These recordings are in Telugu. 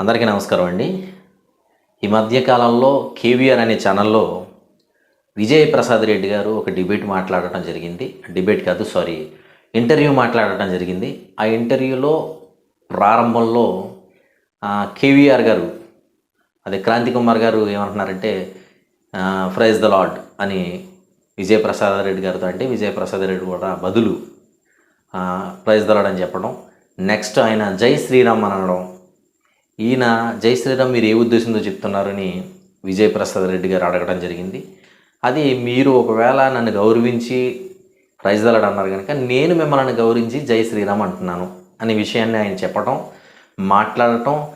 అందరికీ నమస్కారం అండి. ఈ మధ్యకాలంలో కేవీఆర్ అనే ఛానల్లో విజయ్ ప్రసాద్ రెడ్డి గారు ఒక డిబేట్ మాట్లాడటం జరిగింది. డిబేట్ కాదు సారీ ఇంటర్వ్యూ మాట్లాడటం జరిగింది. ఆ ఇంటర్వ్యూలో ప్రారంభంలో కేవీఆర్ గారు అదే క్రాంతి కుమార్ గారు ఏమంటున్నారంటే ఫ్రైజ్ ద లాడ్ అని విజయ్ ప్రసాద్ రెడ్డి గారితో అంటే విజయ్ ప్రసాద్ రెడ్డి కూడా బదులు ప్రైజ్ ద లాడ్ అని చెప్పడం. నెక్స్ట్ ఆయన జై శ్రీరామ్ అనడం. ఈయన జై శ్రీరామ్ మీరు ఏ ఉద్దేశంతో చెప్తున్నారని విజయ్ ప్రసాద్ రెడ్డి గారు అడగడం జరిగింది. అది మీరు ఒకవేళ నన్ను గౌరవించి ప్రైజ్ దలాడు అన్నారు కనుక నేను మిమ్మల్ని గౌరవించి జై శ్రీరామ్ అంటున్నాను అనే విషయాన్ని ఆయన చెప్పటం మాట్లాడటం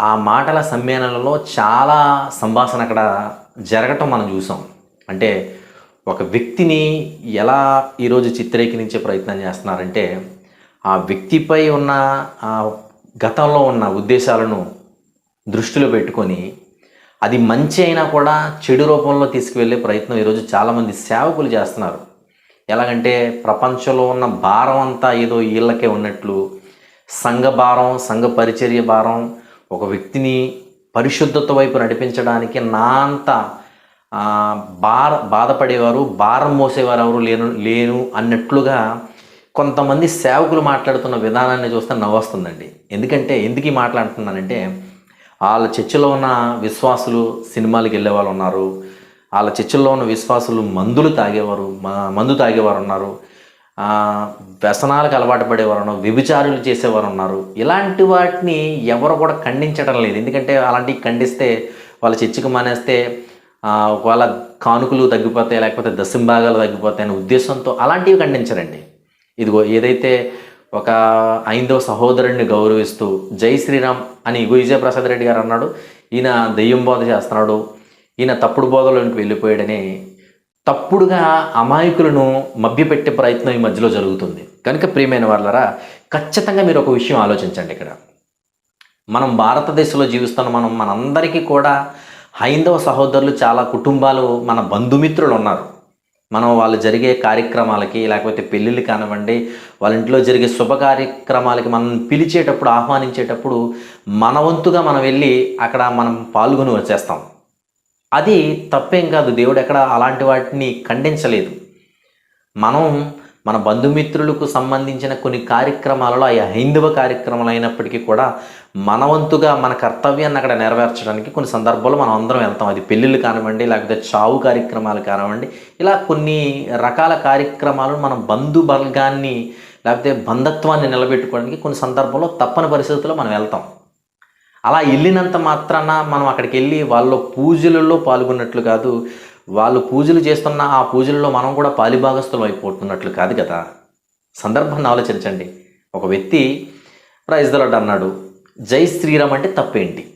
ఆ మాటల సమ్మేళనంలో చాలా సంభాషణ అక్కడ జరగటం మనం చూసాం. అంటే ఒక వ్యక్తిని ఎలా ఈరోజు చిత్రీకరించే ప్రయత్నం చేస్తున్నారంటే ఆ వ్యక్తిపై ఉన్న ఆ గతంలో ఉన్న ఉద్దేశాలను దృష్టిలో పెట్టుకొని అది మంచి అయినా కూడా చెడు రూపంలో తీసుకువెళ్ళే ప్రయత్నం ఈరోజు చాలామంది సేవకులు చేస్తున్నారు. ఎలాగంటే ప్రపంచంలో ఉన్న భారం అంతా ఏదో వీళ్ళకే ఉన్నట్లు సంఘ భారం సంఘ పరిచర్య భారం ఒక వ్యక్తిని పరిశుద్ధత వైపు నడిపించడానికి నా అంత ఆ, బాధపడేవారు భారం మోసేవారు ఎవరు లేను లేను అన్నట్లుగా కొంతమంది సేవకులు మాట్లాడుతున్న విధానాన్ని చూస్తే నవ్వొస్తుందండి. ఎందుకంటే ఎందుకు మాట్లాడుతున్నానంటే వాళ్ళ చర్చిలో ఉన్న విశ్వాసులు సినిమాలకు వెళ్ళే వాళ్ళు ఉన్నారు. వాళ్ళ చర్చిలో ఉన్న విశ్వాసులు మందులు తాగేవారు మందు తాగేవారు ఉన్నారు. వ్యసనాలకు అలవాటు పడేవారు ఉన్నారు వ్యభిచారులు చేసేవారు ఉన్నారు. ఇలాంటి వాటిని ఎవరు కూడా ఖండించడం లేదు. ఎందుకంటే అలాంటివి ఖండిస్తే వాళ్ళ చర్చికి మానేస్తే వాళ్ళ ఒకవేళ కానుకలు తగ్గిపోతాయి లేకపోతే దశంభాగాలు తగ్గిపోతాయి అనే ఉద్దేశంతో అలాంటివి ఖండించరండి. ఇదిగో ఏదైతే ఒక ఐందవ సహోదరుడిని గౌరవిస్తూ జై శ్రీరామ్ అని ఇగో విజయ ప్రసాద్ రెడ్డి గారు అన్నాడు ఈయన దెయ్యం బోధ చేస్తున్నాడు ఈయన తప్పుడు బోధలోనికి వెళ్ళిపోయాడని తప్పుడుగా అమాయకులను మభ్యపెట్టే ప్రయత్నం ఈ మధ్యలో జరుగుతుంది. కనుక ప్రియమైన వాళ్ళరా ఖచ్చితంగా మీరు ఒక విషయం ఆలోచించండి ఇక్కడ. మనం భారతదేశంలో జీవిస్తున్న మనం మనందరికీ కూడా హైందవ సహోదరులు చాలా కుటుంబాలు మన బంధుమిత్రులు ఉన్నారు. మనం వాళ్ళు జరిగే కార్యక్రమాలకి లేకపోతే పెళ్ళిళ్ళు కానివ్వండి వాళ్ళ ఇంట్లో జరిగే శుభ కార్యక్రమాలకి మనం పిలిచేటప్పుడు ఆహ్వానించేటప్పుడు మన వంతుగా మనం వెళ్ళి అక్కడ మనం పాల్గొని వచ్చేస్తాం. అది తప్పేం కాదు. దేవుడు ఎక్కడ అలాంటి వాటిని ఖండించలేదు. మనం మన బంధుమిత్రులకు సంబంధించిన కొన్ని కార్యక్రమాలలో ఆ హైందవ కార్యక్రమాలు అయినప్పటికీ కూడా మన వంతుగా మన కర్తవ్యాన్ని అక్కడ నెరవేర్చడానికి కొన్ని సందర్భాల్లో మనం అందరం వెళ్తాం. అది పెళ్ళిళ్ళు కానివ్వండి లేకపోతే చావు కార్యక్రమాలు కానివ్వండి ఇలా కొన్ని రకాల కార్యక్రమాలు మన బంధు బలగాన్ని లేకపోతే బంధత్వాన్ని నిలబెట్టుకోవడానికి కొన్ని సందర్భంలో తప్పని పరిస్థితుల్లో మనం వెళ్తాం. అలా వెళ్ళినంత మాత్రాన మనం అక్కడికి వెళ్ళి వాళ్ళ పూజలలో పాల్గొన్నట్లు కాదు వాళ్ళు పూజలు చేస్తున్న ఆ పూజల్లో మనం కూడా పాలిభాగస్థులం అయిపోతున్నట్లు కాదు కదా? సందర్భాన్ని ఆలోచించండి. ఒక వ్యక్తి ప్రైజ్ దలడ్ అన్నాడు. జై శ్రీరామ్ అంటే తప్పేంటి?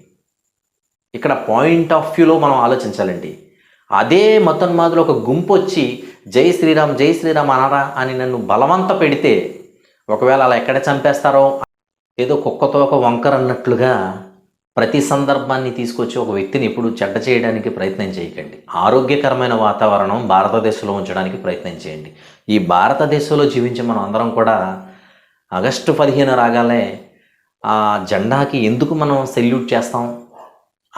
ఇక్కడ పాయింట్ ఆఫ్ వ్యూలో మనం ఆలోచించాలండి. అదే మతోన్మాదులు ఒక గుంపు వచ్చి జై శ్రీరామ్ జై శ్రీరామ్ అనరా అని నన్ను బలవంత పెడితే ఒకవేళ అలా ఎక్కడ చంపేస్తారో ఏదో కుక్కతో ఒక వంకర అన్నట్లుగా ప్రతి సందర్భాన్ని తీసుకొచ్చి ఒక వ్యక్తిని ఎప్పుడు చెడ్డ చేయడానికి ప్రయత్నం చేయకండి. ఆరోగ్యకరమైన వాతావరణం భారతదేశంలో ఉంచడానికి ప్రయత్నం చేయండి. ఈ భారతదేశంలో జీవించే మనం అందరం కూడా ఆగస్టు పదిహేను రాగాలే ఆ జెండాకి ఎందుకు మనం సెల్యూట్ చేస్తాం?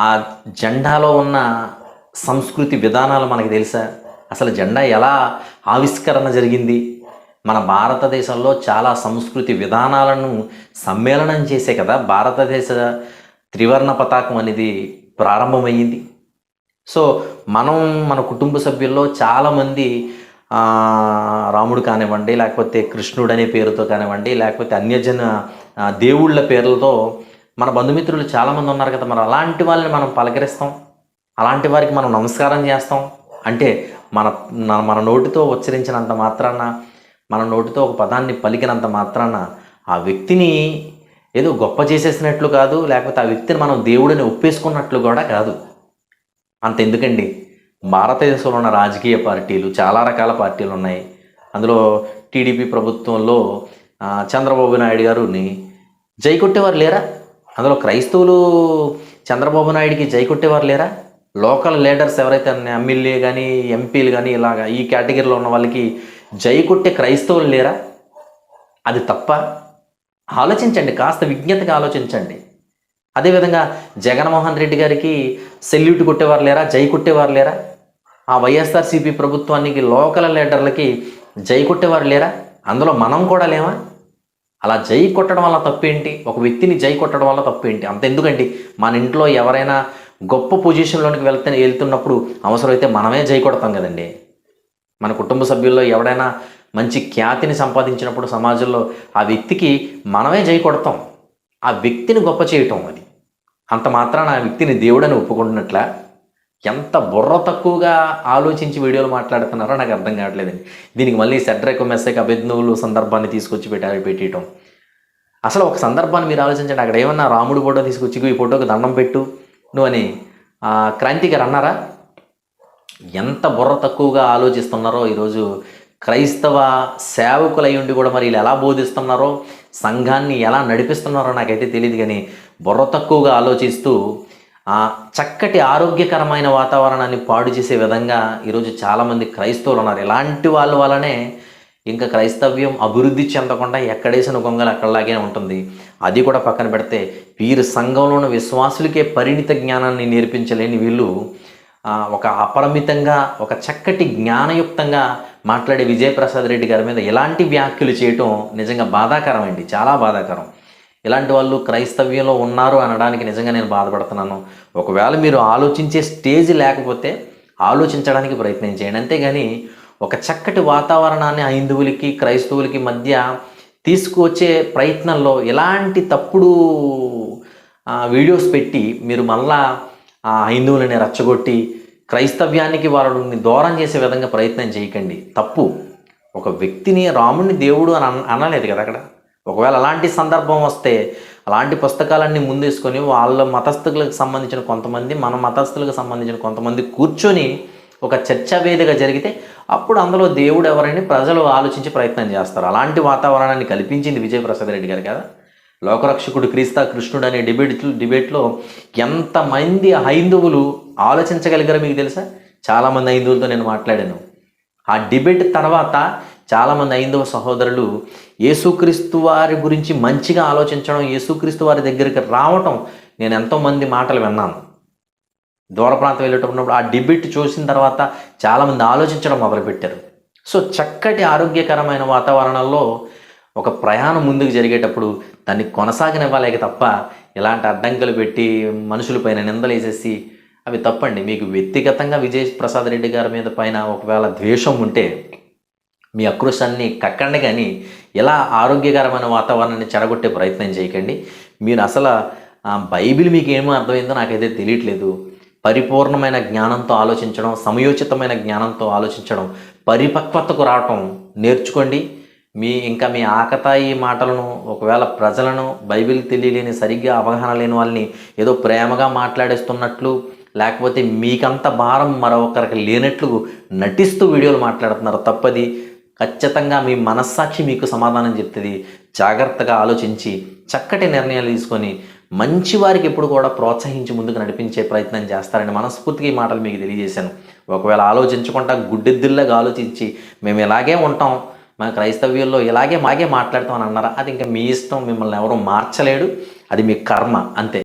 ఆ జెండాలో ఉన్న సంస్కృతి విధానాలు మనకి తెలుసా? అసలు జెండా ఎలా ఆవిష్కరణ జరిగింది? మన భారతదేశంలో చాలా సంస్కృతి విధానాలను సమ్మేళనం చేసే కదా భారతదేశ త్రివర్ణ పతాకం అనేది ప్రారంభమయ్యింది. సో మనం మన కుటుంబ సభ్యుల్లో చాలామంది రాముడు కానివ్వండి లేకపోతే కృష్ణుడు అనే పేరుతో కానివ్వండి లేకపోతే అన్యజన దేవుళ్ళ పేర్లతో మన బంధుమిత్రులు చాలామంది ఉన్నారు కదా మరి అలాంటి వాళ్ళని మనం పలకరిస్తాం? అలాంటి వారికి మనం నమస్కారం చేస్తాం? అంటే మన మన- మన నోటితో ఉచ్చరించినంత మాత్రాన మన నోటితో ఒక పదాన్ని పలికినంత మాత్రాన ఆ వ్యక్తిని ఏదో గొప్ప చేసేసినట్లు కాదు లేకపోతే ఆ వ్యక్తిని మనం దేవుడిని ఒప్పేసుకున్నట్లు కూడా కాదు. అంత ఎందుకండి భారతదేశంలో ఉన్న రాజకీయ పార్టీలు చాలా రకాల పార్టీలు ఉన్నాయి. అందులో టీడీపీ ప్రభుత్వంలో చంద్రబాబు నాయుడు గారుని జై కొట్టేవారు లేరా? అందులో క్రైస్తవులు చంద్రబాబు నాయుడికి జై కొట్టేవారు లేరా? లోకల్ లీడర్స్ ఎవరైతే ఎమ్మెల్యే కానీ ఎంపీలు కానీ ఇలాగా ఈ కేటగిరీలో ఉన్న వాళ్ళకి జై కొట్టే క్రైస్తవులు లేరా? అది తప్ప ఆలోచించండి కాస్త విజ్ఞతగా ఆలోచించండి. అదేవిధంగా జగన్మోహన్ రెడ్డి గారికి సెల్యూట్ కొట్టేవారు లేరా జై కొట్టేవారు లేరా? ఆ వైఎస్ఆర్సీపీ ప్రభుత్వానికి లోకల్ లీడర్లకి జై కొట్టేవారు లేరా? అందులో మనం కూడా లేమా? అలా జై కొట్టడం వల్ల తప్పేంటి? ఒక వ్యక్తిని జై కొట్టడం వల్ల తప్పేంటి? అంత ఎందుకండి? మన ఇంట్లో ఎవరైనా గొప్ప పొజిషన్లోనికి వెళ్తే వెళ్తున్నప్పుడు అవసరమైతే మనమే జై కొడతాం కదండి. మన కుటుంబ సభ్యుల్లో ఎవడైనా మంచి ఖ్యాతిని సంపాదించినప్పుడు సమాజంలో ఆ వ్యక్తికి మనమే జయకొడతాం ఆ వ్యక్తిని గొప్ప చేయటం అది. అంత మాత్రాన ఆ వ్యక్తిని దేవుడని ఒప్పుకుంటున్నట్ల ఎంత బుర్ర తక్కువగా ఆలోచించి వీడియోలు మాట్లాడుతున్నారో నాకు అర్థం కావట్లేదండి. దీనికి మళ్ళీ సెడ్రెక్ మెస్సెక్ అభిజ్ఞువులు సందర్భాన్ని తీసుకొచ్చి పెట్టారు పెట్టేయటం. అసలు ఒక సందర్భాన్ని మీరు ఆలోచించండి. అక్కడ ఏమన్నా రాముడు ఫోటో తీసుకొచ్చి ఈ ఫోటోకి దండం పెట్టు. నువ్వు అని క్రాంతి గారు అన్నారా? ఎంత బుర్ర తక్కువగా ఆలోచిస్తున్నారో ఈరోజు క్రైస్తవ సేవకులై ఉండి కూడా మరి ఎలా బోధిస్తున్నారో సంఘాన్ని ఎలా నడిపిస్తున్నారో నాకైతే తెలియదు కానీ బుర్ర తక్కువగా ఆలోచిస్తూ ఆ చక్కటి ఆరోగ్యకరమైన వాతావరణాన్ని పాడు చేసే విధంగా ఈరోజు చాలామంది క్రైస్తవులు ఉన్నారు. ఇలాంటి వాళ్ళ వలనే ఇంకా క్రైస్తవ్యం అభివృద్ధి చెందకుండా ఎక్కడేసిన గొంగలు అక్కడలాగే ఉంటుంది. అది కూడా పక్కన పెడితే వీరు సంఘంలో ఉన్న విశ్వాసులకే పరిణిత జ్ఞానాన్ని నేర్పించలేని వీళ్ళు ఒక అపరిమితంగా ఒక చక్కటి జ్ఞానయుక్తంగా మాట్లాడే విజయప్రసాద్ రెడ్డి గారి మీద ఇలాంటి వ్యాఖ్యలు చేయటం నిజంగా బాధాకరం అండి. చాలా బాధాకరం. ఇలాంటి వాళ్ళు క్రైస్తవ్యంలో ఉన్నారు అనడానికి నిజంగా నేను బాధపడుతున్నాను. ఒకవేళ మీరు ఆలోచించే స్టేజ్ లేకపోతే ఆలోచించడానికి ప్రయత్నం చేయండి. అంతేగాని ఒక చక్కటి వాతావరణాన్ని హైందువులకి క్రైస్తవులకి మధ్య తీసుకువచ్చే ప్రయత్నంలో ఎలాంటి తప్పుడు వీడియోస్ పెట్టి మీరు మళ్ళా ఆ హైందువులని రచ్చగొట్టి క్రైస్తవ్యానికి వాళ్ళని దూరం చేసే విధంగా ప్రయత్నం చేయకండి. తప్పు. ఒక వ్యక్తిని రాముడిని దేవుడు అని అనలేదు కదా అక్కడ? ఒకవేళ అలాంటి సందర్భం వస్తే అలాంటి పుస్తకాలన్నీ ముందేసుకొని వాళ్ళ మతస్థులకు సంబంధించిన కొంతమంది మన మతస్థులకు సంబంధించిన కొంతమంది కూర్చొని ఒక చర్చా వేదిక జరిగితే అప్పుడు అందులో దేవుడు ఎవరని ప్రజలు ఆలోచించి ప్రయత్నం చేస్తారు. అలాంటి వాతావరణాన్ని కల్పించింది విజయప్రసాద్ రెడ్డి గారు కదా? లోకరక్షకుడు క్రీస్తా కృష్ణుడు అనే డిబేట్ డిబేట్లో ఎంతమంది హైందువులు ఆలోచించగలిగారో మీకు తెలుసా? చాలామంది హైందువులతో నేను మాట్లాడాను. ఆ డిబేట్ తర్వాత చాలామంది హైందవ సహోదరులు యేసుక్రీస్తు వారి గురించి మంచిగా ఆలోచించడం యేసుక్రీస్తు వారి దగ్గరికి రావటం నేను ఎంతోమంది మాటలు విన్నాను. దూర ప్రాంతం వెళ్ళేటప్పుడు ఆ డిబేట్ చూసిన తర్వాత చాలామంది ఆలోచించడం మొదలుపెట్టారు. సో చక్కటి ఆరోగ్యకరమైన వాతావరణంలో ఒక ప్రయాణం ముందుకు జరిగేటప్పుడు దాన్ని కొనసాగనివ్వాలే తప్ప ఇలాంటి అడ్డంకులు పెట్టి మనుషులపైన నిందలు వేసేసి అవి తప్పండి. మీకు వ్యక్తిగతంగా విజయ్ ప్రసాద్ రెడ్డి గారి మీద పైన ఒకవేళ ద్వేషం ఉంటే మీ ఆక్రోశాన్ని కక్కండి కానీ ఎలా ఆరోగ్యకరమైన వాతావరణాన్ని చెడగొట్టే ప్రయత్నం చేయకండి. మీరు అసలు ఆ బైబిల్ మీకు ఏమో అర్థమైందో నాకైతే తెలియట్లేదు. పరిపూర్ణమైన జ్ఞానంతో ఆలోచించడం సమయోచితమైన జ్ఞానంతో ఆలోచించడం పరిపక్వతకు రావటం నేర్చుకోండి. మీ ఇంకా మీ ఆకతాయి మాటలను ఒకవేళ ప్రజలను బైబిల్ తెలియలేని సరిగ్గా అవగాహన లేని వాళ్ళని ఏదో ప్రేమగా మాట్లాడేస్తున్నట్లు లేకపోతే మీకంత భారం మరొకరికి లేనట్లు నటిస్తూ వీడియోలు మాట్లాడుతున్నారు తప్పది. ఖచ్చితంగా మీ మనస్సాక్షి మీకు సమాధానం చెప్తుంది. జాగ్రత్తగా ఆలోచించి చక్కటి నిర్ణయాలు తీసుకొని మంచి వారికి ఎప్పుడు కూడా ప్రోత్సహించి ముందుకు నడిపించే ప్రయత్నం చేస్తారని మనస్ఫూర్తిగా ఈ మాటలు మీకు తెలియజేశాను. ఒకవేళ ఆలోచించకుండా గుడ్డెద్దుల్లాగా ఆలోచించి మేము ఇలాగే ఉంటాం మన క్రైస్తవ్యుల్లో ఇలాగే మాగే మాట్లాడతామని అన్నారా? అది ఇంకా మీ ఇష్టం మిమ్మల్ని ఎవరూ మార్చలేడు. అది మీ కర్మ అంతే.